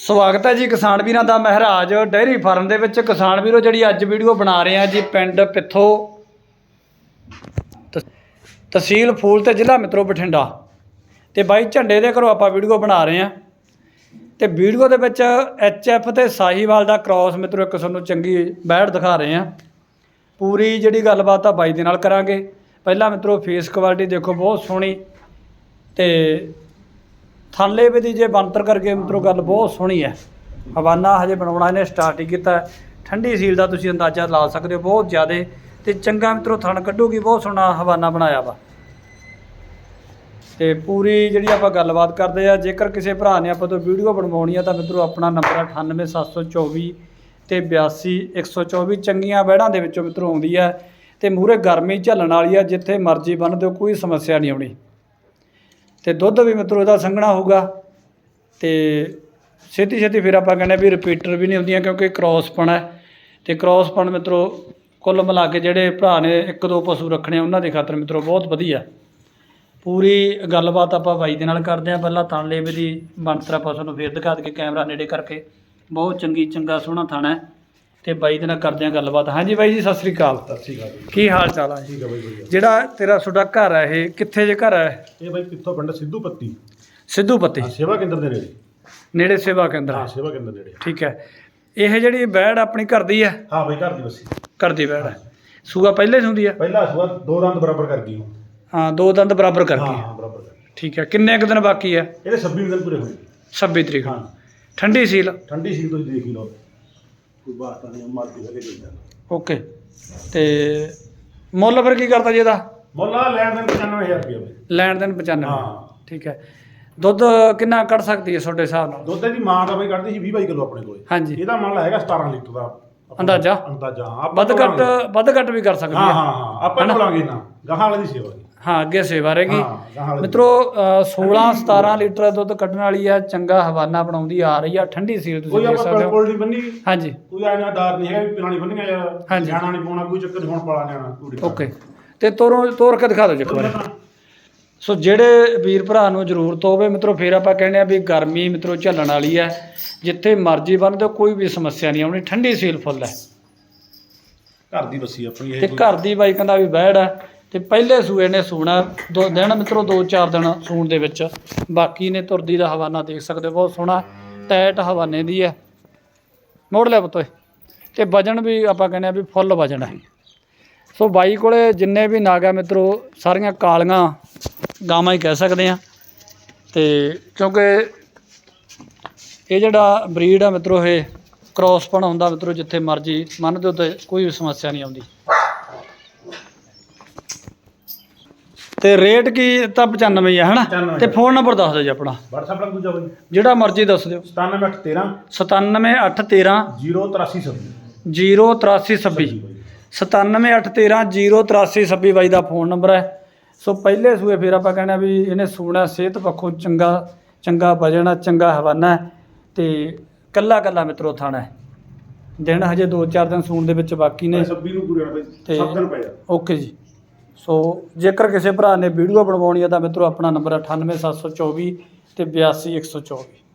ਸਵਾਗਤ ਹੈ ਜੀ ਕਿਸਾਨ ਵੀਰਾਂ ਦਾ ਮਹਾਰਾਜ ਡੇਅਰੀ ਫਾਰਮ ਦੇ ਵਿੱਚ। ਕਿਸਾਨ ਵੀਰੋ, ਜਿਹੜੀ ਅੱਜ ਵੀਡੀਓ ਬਣਾ ਰਹੇ ਆ ਜੀ ਪਿੰਡ ਪਿੱਥੋ ਤ- ਤਹਿਸੀਲ ਫੂਲ ਤੇ ਜ਼ਿਲ੍ਹਾ ਮਿੱਤਰੋ ਬਠਿੰਡਾ। ਤੇ ਬਾਈ ਝੰਡੇ ਦੇ ਘਰੋਂ ਆਪਾਂ ਵੀਡੀਓ ਬਣਾ ਰਹੇ ਆ ਤੇ ਵੀਡੀਓ ਦੇ ਵਿੱਚ ਐਫ ਤੇ ਸਾਹੀਵਾਲ ਦਾ ਕ੍ਰਾਸ ਮਿੱਤਰੋ, ਇੱਕ ਤੁਹਾਨੂੰ ਚੰਗੀ ਬੈਠ ਦਿਖਾ ਰਹੇ ਆ ਪੂਰੀ ਜਿਹੜੀ ਗੱਲਬਾਤ ਆ ਬਾਈ ਦੇ ਨਾਲ ਕਰਾਂਗੇ। ਪਹਿਲਾਂ ਮਿੱਤਰੋ ਫੇਸ ਕੁਆਲਿਟੀ ਦੇਖੋ, ਬਹੁਤ ਸੋਹਣੀ ਤੇ ਥੱਲੇ ਵੀ ਦੀ ਜੇ ਬੰਤਰ ਕਰਕੇ ਮਿੱਤਰੋ ਗੱਲ ਬਹੁਤ ਸੋਹਣੀ ਹੈ। ਹਵਾਨਾ ਹਜੇ ਬਣਾਉਣਾ ਇਹਨੇ ਸਟਾਰਟ ਹੀ ਕੀਤਾ ਠੰਡੀ ਸੀਲ ਦਾ ਤੁਸੀਂ ਅੰਦਾਜ਼ਾ ਲਾ ਸਕਦੇ ਹੋ, ਬਹੁਤ ਜ਼ਿਆਦਾ। ਤੇ ਚੰਗਾ ਮਿੱਤਰੋ ਥਣ ਕੱਢੂਗੀ, ਬਹੁਤ ਸੋਹਣਾ ਹਵਾਨਾ ਬਣਾਇਆ ਵਾ। ਤੇ ਪੂਰੀ ਜਿਹੜੀ ਆਪਾਂ ਗੱਲਬਾਤ ਕਰਦੇ ਆ ਜੇਕਰ ਕਿਸੇ ਭਰਾ ਨੇ ਆਪਾਂ ਤੋਂ ਵੀਡੀਓ ਬਣਵਾਉਣੀ ਆ ਤਾਂ ਮਿੱਤਰੋ ਆਪਣਾ ਨੰਬਰ 98724 ਤੇ 82124 ਚੰਗੀਆਂ ਵਹਿੜਾਂ ਦੇ ਵਿੱਚੋਂ ਮਿੱਤਰੋ ਆਉਂਦੀ ਆ ਤੇ ਮੂਰੇ ਗਰਮੀ ਝੱਲਣ ਵਾਲੀ ਆ, ਜਿੱਥੇ ਮਰਜ਼ੀ ਬੰਨ ਦਿਓ, ਕੋਈ ਸਮੱਸਿਆ ਨਹੀਂ ਆਉਣੀ। ਅਤੇ ਦੁੱਧ ਵੀ ਮਿੱਤਰੋ ਇਹਦਾ ਸੰਘਣਾ ਹੋਊਗਾ ਅਤੇ ਛੇਤੀ ਛੇਤੀ ਫਿਰ ਆਪਾਂ ਕਹਿੰਦੇ ਵੀ ਰਿਪੀਟਰ ਵੀ ਨਹੀਂ ਹੁੰਦੀਆਂ ਕਿਉਂਕਿ ਕ੍ਰਾਸ ਹੈ। ਅਤੇ ਕ੍ਰਾਸ ਪਣ ਮਿੱਤਰੋ ਕੁੱਲ ਮਿਲਾ ਕੇ ਜਿਹੜੇ ਭਰਾ ਨੇ ਇੱਕ ਦੋ ਪਸ਼ੂ ਰੱਖਣੇ ਉਹਨਾਂ ਦੇ ਖਾਤਰ ਮਿੱਤਰੋ ਬਹੁਤ ਵਧੀਆ। ਪੂਰੀ ਗੱਲਬਾਤ ਆਪਾਂ ਬਾਈ ਦੇ ਨਾਲ ਕਰਦੇ ਹਾਂ। ਪਹਿਲਾਂ ਤਣ ਲੇਵੇ ਦੀ ਬਣਤਰ ਪਸ਼ੂ ਨੂੰ ਫੇਰ ਦਿਖਾ ਕੇ ਕੈਮਰਾ ਨੇੜੇ ਕਰਕੇ। ਬਹੁਤ ਚੰਗੀ, ਚੰਗਾ ਸੋਹਣਾ ਥਾਣਾ ਹੈ। ਤੇ ਬਾਈ ਦੇ ਨਾਲ ਕਰਦੇ ਹਾਂ ਗੱਲਬਾਤ। ਹਾਂਜੀ ਬਾਈ ਜੀ ਸਤਿ ਸ੍ਰੀ ਅਕਾਲ। ਸਤਿ ਸ਼੍ਰੀ ਅਕਾਲ ਜੀ। ਕੀ ਹਾਲ ਚਾਲ ਹੈ ਜੀ? ਠੀਕ ਹੈ ਬਾਈ ਵਧੀਆ। ਜਿਹੜਾ ਤੇਰਾ ਤੁਹਾਡਾ ਘਰ ਹੈ ਇਹ ਕਿੱਥੇ ਜੇ ਘਰ ਹੈ ਇਹ ਬਾਈ ਕਿੱਥੋਂ ਪਿੰਡ ਸਿੱਧੂ ਪੱਤੀ। ਸਿੱਧੂ ਪੱਤੀ। ਹਾਂ ਸੇਵਾ ਕੇਂਦਰ ਦੇ ਨੇੜੇ। ਨੇੜੇ ਸੇਵਾ ਕੇਂਦਰ। ਹਾਂ। ਸੇਵਾ ਕੇਂਦਰ ਨੇੜੇ। ਠੀਕ ਹੈ। ਇਹ ਜਿਹੜੀ ਬੈੜ ਆਪਣੀ ਘਰ ਦੀ ਹੈ ਹਾਂ ਬਾਈ ਘਰ ਦੀ ਬੱਸੀ। ਘਰ ਦੀ ਬੈੜ ਹੈ। ਸੂਆ ਪਹਿਲੇ ਹੁੰਦੀ ਹੈ ਪਹਿਲਾ ਸੁਆ ਦੋ ਦੰਦ ਬਰਾਬਰ ਕਰ ਗਈ ਹਾਂ ਦੋ ਦੰਦ ਬਰਾਬਰ ਹਾਂ ਕਰਕੇ ਹਾਂ ਬਰਾਬਰ ਕਰ ਗਈ। ਠੀਕ ਹੈ ਕਿੰਨੇ ਕੁ ਦਿਨ ਬਾਕੀ ਹੈ ਇਹਦੇ 26 ਦਿਨ ਪੂਰੇ ਹੋਏ। 26 ਤਰੀਕ ਹਾਂ। ਠੰਡੀ ਸੀਲ? ਠੰਡੀ ਸੀ ਤੁਸੀਂ ਦੇਖ ਹੀ ਲਓ। ਕੋਈ ਬਾਤ ਨਹੀਂ ਓਕੇ। ਤੇ ਮੁੱਲ ਫਿਰ ਕੀ ਕਰਦਾ ਜੀ ਇਹਦਾ? ਮੁੱਲ ਆ ਲੈਣ ਦੇਣ 95000 ਰੁਪਏ ਲੈਣ ਦੇਣ 95 ਹਾਂ। ਠੀਕ ਹੈ। ਦੁੱਧ ਕਿੰਨਾ ਕੱਢ ਸਕਦੀ ਹੈ ਤੁਹਾਡੇ ਹਿਸਾਬ ਨਾਲ? ਦੁੱਧ ਦੀ ਮਾਂ ਦਾ ਬਾਈ ਕੱਢਦੀ ਸੀ 20 22 ਕਿਲੋ ਆਪਣੇ ਕੋਲ। ਹਾਂਜੀ। ਇਹਦਾ ਮੁੱਲ ਹੈਗਾ 17 ਲੀਟਰ ਦਾ। ਅੰਦਾਜ਼ਾ? ਅੰਦਾਜ਼ਾ ਹਾਂ। ਵੱਧ ਘੱਟ। ਵੱਧ ਘੱਟ ਵੀ ਕਰ ਸਕਦੀ ਹਾਂ ਹੈ। ਹਾਂ ਹਾਂ। ਆਪਾਂ? ਤੋਲਾਂਗੇ ਨਾ। ਗਾਹਾਂ ਵਾਲੇ ਦੀ ਸੇਵਾ ਦੀ ਹਾਂ ਅੱਗੇ ਸੇਵਾ ਰਹੇਗੀ। ਹਾਂ। ਮਿੱਤਰੋ ਅ, 16 17 ਲੀਟਰ ਦੁੱਧ ਕੱਢਣ ਵਾਲੀ ਆ ਚੰਗਾ ਹਵਾਨਾ ਬਣਾਉਂਦੀ ਆ ਰਹੀ ਆ ਠੰਡੀ ਸੀਲ ਤੁਸੀਂ ਕੋਈ ਦੇਖ ਆਪਾਂ ਸਕਦੇ ਹੋ। ਕੋਲ ਨਹੀਂ ਬੰਨੀ? ਹਾਂਜੀ। ਕੋਈ ਆਇਆ ਡਰ ਨਹੀਂ ਹੈ ਵੀ ਪਿਲਾਣੀ ਬੰਨੀਆਂ ਯਾਰ ਹਾਂਜੀ। ਨਿਆਣਾ ਨਹੀਂ ਪਾਉਣਾ ਕੋਈ ਚੱਕਰ ਨੀ, ਹੁਣ ਪਾਲਾ ਨਿਆਣਾ ਪੂਰੀ ਓਕੇ। ਤੇ ਤੋਰੋਂ ਤੋਰ ਕੇ ਦਿਖਾ ਦਿਓ ਜੀ ਇੱਕ ਵਾਰੀ। ਸੋ ਜਿਹੜੇ ਵੀਰ ਭਰਾ ਨੂੰ ਜ਼ਰੂਰਤ ਹੋਵੇ ਮਿੱਤਰੋ ਫਿਰ ਆਪਾਂ ਕਹਿੰਦੇ ਆ ਵੀ ਗਰਮੀ ਮਿੱਤਰੋ ਝੱਲਣ ਵਾਲੀ ਹੈ ਜਿੱਥੇ ਮਰਜ਼ੀ ਬੰਨ ਦਿਓ ਕੋਈ ਵੀ ਸਮੱਸਿਆ ਨਹੀਂ ਆਉਣੀ ਠੰਡੀ ਸੀਲ ਫੁੱਲ ਹੈ। ਘਰ ਦੀ ਬੱਸੀ ਆਪਣੀ ਇਹ ਤੇ ਘਰ ਦੀ ਬਾਈ ਕਹਿੰਦਾ ਵੀ ਬੈੜ ਹੈ ਤੇ ਪਹਿਲੇ ਸੂਏ ਨੇ ਸੂਣਾ, ਦੋ ਦਿਨ ਮਿੱਤਰੋ, ਦੋ ਚਾਰ ਦਿਨ ਸੂਣ ਦੇ ਵਿੱਚ। ਬਾਕੀ ਨੇ ਤੁਰਦੀ ਦਾ ਹਵਾਨਾ ਦੇਖ ਸਕਦੇ ਹੋ, ਬਹੁਤ ਸੋਹਣਾ ਟੈਟ ਹਵਾਨੇ ਦੀ ਹੈ। ਮੋੜ ਲਿਆ ਪੁੱਤੋਏ ਤੇ ਵਜਨ ਵੀ ਆਪਾਂ ਕਹਿੰਦੇ ਆ ਵੀ ਫੁੱਲ ਵਜਨ ਹੈ। ਸੋ ਬਾਈ ਕੋਲੇ ਜਿੰਨੇ ਵੀ ਨਾਗਾ ਮਿੱਤਰੋ, ਸਾਰੀਆਂ ਕਾਲੀਆਂ ਗਾਵਾਂ ਹੀ ਕਹਿ ਸਕਦੇ ਆ ਤੇ ਕਿਉਂਕਿ ਇਹ ਜਿਹੜਾ ਬਰੀਡ ਆ ਮਿੱਤਰੋ, ਇਹ ਕ੍ਰਾਸਪਣ ਹੁੰਦਾ ਮਿੱਤਰੋ, ਜਿੱਥੇ ਮਰਜ਼ੀ ਮੰਨਦੇ ਹੋ ਤੇ ਕੋਈ ਵੀ ਸਮੱਸਿਆ ਨਹੀਂ ਆਉਂਦੀ। ਤੇ ਰੇਟ ਕੀ ਤਾਂ 95 ਹੀ ਹਨਾ? 95 ਤੇ ਫੋਨ ਨੰਬਰ ਦੱਸ ਦਿਓ ਜੀ ਆਪਣਾ। WhatsApp ਨੰਬਰ ਦੂਜਾ ਬਾਈ। ਜਿਹੜਾ ਮਰਜ਼ੀ ਦੱਸ ਦਿਓ। 97813 97813 08326 08326 97813 ਬਾਈ। ਦਾ ਫੋਨ ਨੰਬਰ ਹੈ। ਸੋ ਪਹਿਲੇ ਸੂਏ ਫਿਰ ਆਪਾਂ ਕਹਿੰਦੇ ਆ ਵੀ ਇਹਨੇ ਸੂਣਾ ਸਿਹਤ ਪੱਖੋਂ ਚੰਗਾ ਚੰਗਾ ਵਜਣਾ ਚੰਗਾ ਹਵਾਨਾ ਤੇ ਕੱਲਾ ਕੱਲਾ ਮਿੱਤਰੋ ਥਾਣਾ ਹੈ। ਦਿਨ ਹਜੇ 2-4 ਦਿਨ ਸੂਣ ਦੇ ਵਿੱਚ ਬਾਕੀ ਨੇ। 26 ਨੂੰ ਪੂਰੇ ਹੋਣੇ ਬਾਈ। ਤੇ- 7 ਦਿਨ ਪਏ ਓਕੇ ਜੀ। ਸੋ ਜੇਕਰ ਕਿਸੇ ਭਰਾ ਨੇ ਵੀਡੀਓ ਬਣਵਾਉਣੀ ਹੈ ਤਾਂ ਮਿੱਤਰੋ ਆਪਣਾ ਨੰਬਰ 98724 ਤੇ 82124